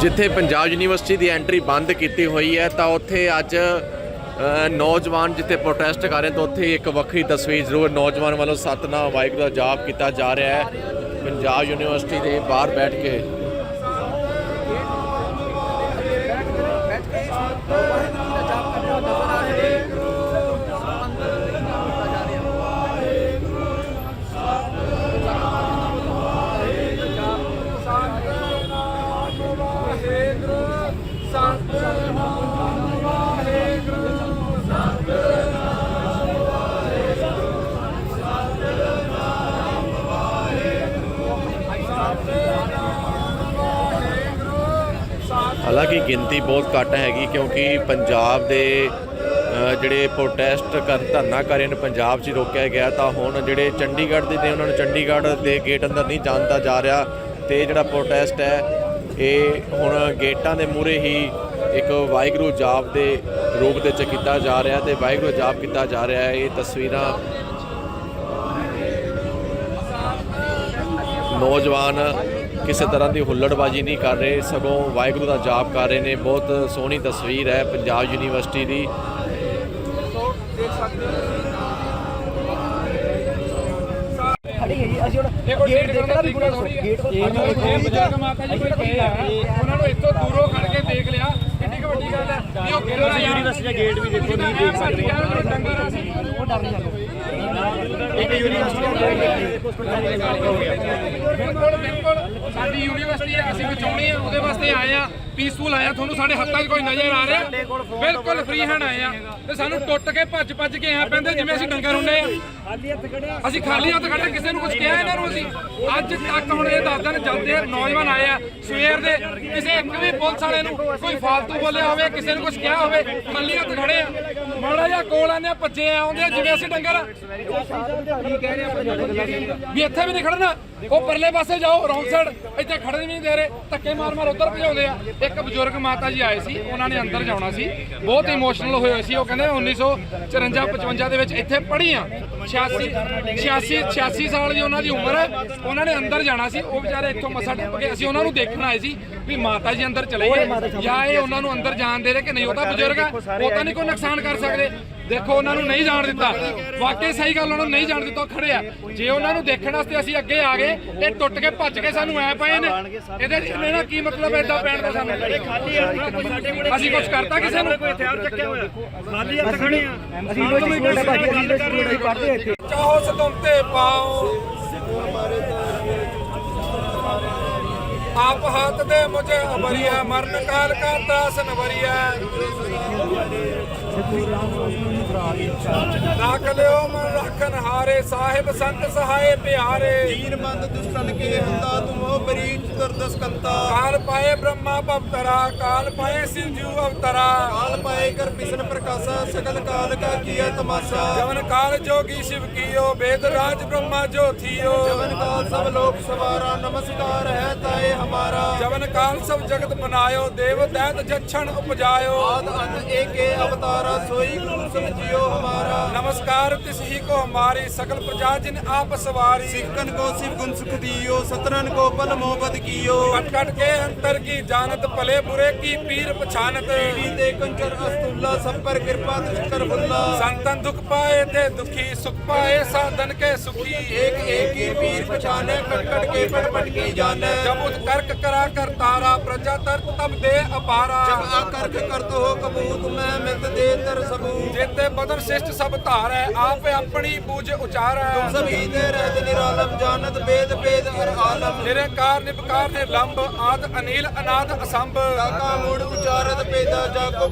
ਜਿੱਥੇ ਪੰਜਾਬ ਯੂਨੀਵਰਸਿਟੀ ਦੀ ਐਂਟਰੀ ਬੰਦ ਕੀਤੀ ਹੋਈ ਹੈ, ਤਾਂ ਉੱਥੇ ਅੱਜ ਨੌਜਵਾਨ ਜਿੱਥੇ ਪ੍ਰੋਟੈਸਟ ਕਰ ਰਹੇ ਤਾਂ ਉੱਥੇ ਇੱਕ ਵੱਖਰੀ ਤਸਵੀਰ ਜ਼ਰੂਰ ਨੌਜਵਾਨ ਵੱਲੋਂ ਸਤਨਾਮ ਵਾਹਿਗੁਰੂ ਦਾ ਜਾਪ ਕੀਤਾ ਜਾ ਰਿਹਾ ਹੈ। ਪੰਜਾਬ ਯੂਨੀਵਰਸਿਟੀ ਦੇ ਬਾਹਰ ਬੈਠ ਕੇ ਹਾਲਾਂਕਿ ਗਿਣਤੀ ਬਹੁਤ ਘੱਟ ਹੈਗੀ ਕਿਉਂਕਿ ਪੰਜਾਬ ਦੇ ਜਿਹੜੇ ਪ੍ਰੋਟੈਸਟ ਕਰ, ਧਰਨਾ ਕਰ ਪੰਜਾਬ 'ਚ ਰੋਕਿਆ ਗਿਆ ਤਾਂ ਹੁਣ ਜਿਹੜੇ ਚੰਡੀਗੜ੍ਹ ਦੇ ਨੇ, ਉਹਨਾਂ ਨੂੰ ਚੰਡੀਗੜ੍ਹ ਦੇ ਗੇਟ ਅੰਦਰ ਨਹੀਂ ਜਾਣਦਾ ਜਾ ਰਿਹਾ ਤੇ ਜਿਹੜਾ ਪ੍ਰੋਟੈਸਟ ਹੈ, ਇਹ ਹੁਣ ਗੇਟਾਂ ਦੇ ਮੂਹਰੇ ਹੀ ਇੱਕ ਵਾਹਿਗੁਰੂ ਜਾਪ ਦੇ ਰੂਪ ਦੇ ਚ ਕੀਤਾ ਜਾ ਰਿਹਾ ਤੇ ਵਾਹਿਗੁਰੂ ਜਾਪ ਕੀਤਾ ਜਾ ਰਿਹਾ ਹੈ, ਇਹ ਤਸਵੀਰਾਂ ਨੌਜਵਾਨ ਕਿਸੇ ਤਰ੍ਹਾਂ ਦੀ ਹੁੱਲੜਬਾਜੀ ਨਹੀਂ ਕਰ ਰਹੇ ਸਗੋਂ ਵਾਹਿਗੁਰੂ ਦਾ ਜਾਪ ਕਰ ਰਹੇ ਨੇ। ਬਹੁਤ ਸੋਹਣੀ ਤਸਵੀਰ ਹੈ ਪੰਜਾਬ ਯੂਨੀਵਰਸਿਟੀ ਦੀ। ਖੜੀ ਹੈ ਜੀ ਅਸੀਂ ਹੁਣ ਗੇਟ ਦੇਖਣਾ ਵੀ ਗੁਨਾਹ ਦੱਸੋ ਗੇਟ ਕੋਲ ਖੜਨਾ ਵੀ ਇਹ ਬਜ਼ੁਰਗ ਮਾਤਾ ਜੀ ਕੋਈ ਕਹੇ ਆ ਉਹਨਾਂ ਨੂੰ ਇੱਥੋਂ ਦੂਰੋਂ ਖੜ ਕੇ ਦੇਖ ਲਿਆ। ਕਿੰਨੀ ਕੁ ਵੱਡੀ ਗੱਲ ਹੈ। ਵੀ ਉਹ ਗਿਰ ਰਿਹਾ ਯੂਨੀਵਰਸਿਟੀ ਦਾ ਗੇਟ ਵੀ ਦੇਖੋ ਨਹੀਂ ਦੇਖ ਸਕਦੇ ਡੰਗਰ ਅਸੀਂ ਉਹ ਡਰ ਨਹੀਂ ਜਾਂਦੇ। ਬਿਲਕੁਲ ਬਿਲਕੁਲ। ਸਾਡੀ ਯੂਨੀਵਰਸਿਟੀ ਹੈ ਅਸੀਂ ਬਚਾਉਣੀ ਹੈ ਉਹਦੇ ਵਾਸਤੇ ਆਏ ਆ ਪੀਸਫੁਲ ਆਇਆ ਤੁਹਾਨੂੰ ਸਾਡੇ ਹੱਥਾਂ 'ਚ ਕੋਈ ਨਜ਼ਰ ਆ ਰਿਹਾ? ਬਿਲਕੁਲ ਫ੍ਰੀ ਹੈਂਡ ਆਏ ਆ ਤੇ ਸਾਨੂੰ ਟੁੱਟ ਕੇ ਭੱਜ ਭੱਜ ਕੇ ਆ ਪੈਂਦੇ ਜਿਵੇਂ ਅਸੀਂ ਡੰਗਰ ਹੁੰਦੇ ਆ। ਅਸੀਂ ਖਾਲੀ ਹੱਥ ਖੜੇ ਕਿਸੇ ਨੂੰ ਕੁਝ ਕਿਹਾ ਇਹਨਾਂ ਨੂੰ ਅਸੀਂ। ਅੱਜ ਤੱਕ ਹੁਣ ਇਹ ਦੱਸ ਦੇਣ ਜਾਂਦੇ ਨੌਜਵਾਨ ਆਏ ਆ ਸਵੇਰ ਦੇ ਕਿਸੇ ਇੱਕ ਵੀ ਪੁਲਿਸ ਵਾਲੇ ਨੂੰ ਕੋਈ ਫਾਲਤੂ ਬੋਲਿਆ ਹੋਵੇ ਕਿਸੇ ਨੂੰ ਕੁਝ ਕਿਹਾ ਹੋਵੇ ਖਾਲੀ ਹੱਥ ਖੜੇ ਆ। ਮਾੜਾ ਜਿਹਾ ਕੋਲ ਆਨੇ ਭੱਜੇ ਆਉਂਦੇ ਆ ਜਿਵੇਂ ਅਸੀਂ ਡੰਗਰ ਵੀ ਇੱਥੇ ਵੀ ਨਹੀਂ ਖੜਨਾ, ਉਹ ਪਰਲੇ ਪਾਸੇ ਜਾਓ, ਰੌਂਗ ਸਾਈਡ ਇੱਥੇ ਖੜਨ ਵੀ ਨਹੀਂ ਦੇ ਰਹੇ, ਧੱਕੇ ਮਾਰ ਮਾਰ ਉਧਰ ਭਜਾਉਂਦੇ ਆ। ਇੱਕ ਬਜ਼ੁਰਗ ਮਾਤਾ ਜੀ ਆਏ ਸੀ, ਉਹਨਾਂ ਨੇ ਅੰਦਰ ਜਾਣਾ ਸੀ, ਬਹੁਤ ਇਮੋਸ਼ਨਲ ਹੋਏ ਹੋਏ ਸੀ, ਉਹ ਕਹਿੰਦੇ 1954 55 ਦੇ ਵਿੱਚ ਇੱਥੇ ਪੜ੍ਹੀ ਆ 86 86 86 ਸਾਲ ਦੀ ਉਹਨਾਂ ਦੀ ਉਮਰ ਹੈ। ਉਹਨਾਂ ਨੇ ਅੰਦਰ ਜਾਣਾ ਸੀ। ਉਹ ਵਿਚਾਰੇ ਇੱਥੋਂ ਮੱਥਾ ਟੱਪ ਕੇ ਅਸੀਂ ਉਹਨਾਂ ਨੂੰ ਦੇਖਣ ਆਏ ਸੀ ਵੀ ਮਾਤਾ ਜੀ ਅੰਦਰ ਚਲੇ ਗਏ। ਜਾਂ ਇਹ ਉਹਨਾਂ ਨੂੰ ਅੰਦਰ ਜਾਣ ਦੇ ਰਹੇ ਕਿ ਨਹੀਂ, ਉਹ ਤਾਂ ਬਜ਼ੁਰਗ ਆ ਉਹ ਤਾਂ ਨਹੀਂ ਕੋਈ ਨੁਕਸਾਨ ਕਰ ਸਕਦੇ। ਦੇਖੋ ਉਹਨਾਂ ਨੂੰ ਨਹੀਂ ਜਾਣ ਦਿੱਤਾ। ਵਾਕਈ ਸਹੀ ਗੱਲ ਉਹਨਾਂ ਨੂੰ ਨਹੀਂ ਜਾਣ ਦਿੱਤਾ ਖੜੇ ਆ। ਜੇ ਉਹਨਾਂ ਨੂੰ ਦੇਖਣ ਵਾਸਤੇ ਅਸੀਂ ਅੱਗੇ ਆ ਗਏ ਇਹ ਟੁੱਟ ਕੇ ਭੱਜ ਕੇ ਸਾਨੂੰ ਐ ਪਏ ਨੇ। ਇਹਦੇ ਇਹਨੇ ਨਾ ਕੀ ਮਤਲਬ ਐਦਾਂ ਪੈਣ ਦਾ ਸਾਨੂੰ? ਅਸੀਂ ਕੁਝ ਕਰਤਾ ਕਿਸੇ ਨੂੰ? ਕੋਈ ਹਥਿਆਰ ਚੱਕਿਆ ਹੋਇਆ ਅਸੀਂ ਯੂਨੀਵਰਸਿਟੀ ਸਟੂਡੈਂਟ ਭਾਜੀ ਅਸੀਂ ਯੂਨੀਵਰਸਿਟੀ ਅਸੀਂ ਪੜ੍ਹਦੇ ਹਾਂ ਇੱਥੇ। ਚਾਹੋ ਸਤਮ ਤੇ ਪਾਓ। ਆਪ ਹੱਥ ਦੇ ਮੁਝੇ ਅਬਰੀਆ ਮਰਨ ਕਾਲ ਕਾ ਤਾਸ ਨਵਰੀਆ ਰੱਖ ਲਿਓ ਮਨ ਰੱਖਨ ਹਾਰੇ ਸਾਹਿਬ ਸੰਤ ਸਹਾਏ ਪਿਆਰੇ। ਦੀਨ ਬੰਦ ਦੁਸ਼ਟਨ ਕੇ ਹੰਦਾ ਤੁਮੋ ਬਰੀਚ ਦਰਦਸ ਕੰਤਾ। ਕਾਲ ਪਾਏ ਬ੍ਰਹਮਾ ਭਵਤਰਾ ਕਾਲ ਪਾਏ ਸਿਵ ਜੂ ਅਵਤਰਾ। ਕਾਲ ਪਾਏ ਕਰ ਬਿਸ਼ਨ ਪ੍ਰਕਾਸ਼ਾ ਸਕਲ ਕਾਲ ਕਾ ਕੀਆ ਤਮਾਸ਼ਾ। ਜਵਨ ਕਾਲ ਜੋਗੀ ਸ਼ਿਵ ਕੀਓ ਵੇਦ ਰਾਜ ਬ੍ਰਹਮਾ ਜੋ ਥੀਓ ਜਵਨ ਕਾਲ ਸਭ ਲੋਕ ਸਵਾਰਾ ਨਮਸਕਾਰ ਹੈ ਤਾਏ ਹਮਾਰਾ। ਜਵਨ ਕਾਲ ਸਭ ਜਗਤ ਬਨਾਇਓ ਦੇਵ ਦੈਤ ਜਛਣ ਉਪਜਾਇਓ। ਆਦ ਅੰਤ ਏਕੇ ਅਵਤਾਰਾ हमारा सोई गुरु समझियो हमारा नमस्कार तिस ही को हमारी सकल प्रजा जिन आप सवारी सिकन को सिर्फ गुण सुख दियो सतरन को पल मोहब्बत कियो कट कट के अंतर की जानत पले बुरे की पीर पछानत दे कंचर अस्तुल्ला सब पर कृपा तुझ कर बुल्ला संतन दुख पाए ते दुखी सुख पाए साधन के सुखी एक एक ही पीर पछाने कट कट के पट पट की जाने जब उद कर्क करा कर तारा प्रजा तर्क तब दे अपारा जब आकर के कर दो कबूत मैं मित दे ਜੇਤਰ ਸਭੂ ਜੇਤੇ ਬਦਨ ਸਿਸ਼ਟ ਸਭ ਧਾਰ ਹੈ ਆਪ ਆਪਣੀ ਪੂਜ ਉਚਾਰ। ਹੈ ਸਭੀ ਦੇ ਰਹਿਤ ਨਿਰਾਲਮ ਜਾਣਤ ਬੇਦ ਬੇਦ ਹਰ ਆਲਮ। ਨਿਰੰਕਾਰ ਨਿਪਕਾਰ ਨਿਰਲੰਭ ਆਦ ਅਨੀਲ ਅਨਾਦ ਅਸੰਭ। ਕਾਕਾ ਮੂੜ ਉਚਾਰਤ ਪੇਦਾ ਜਾਗੋ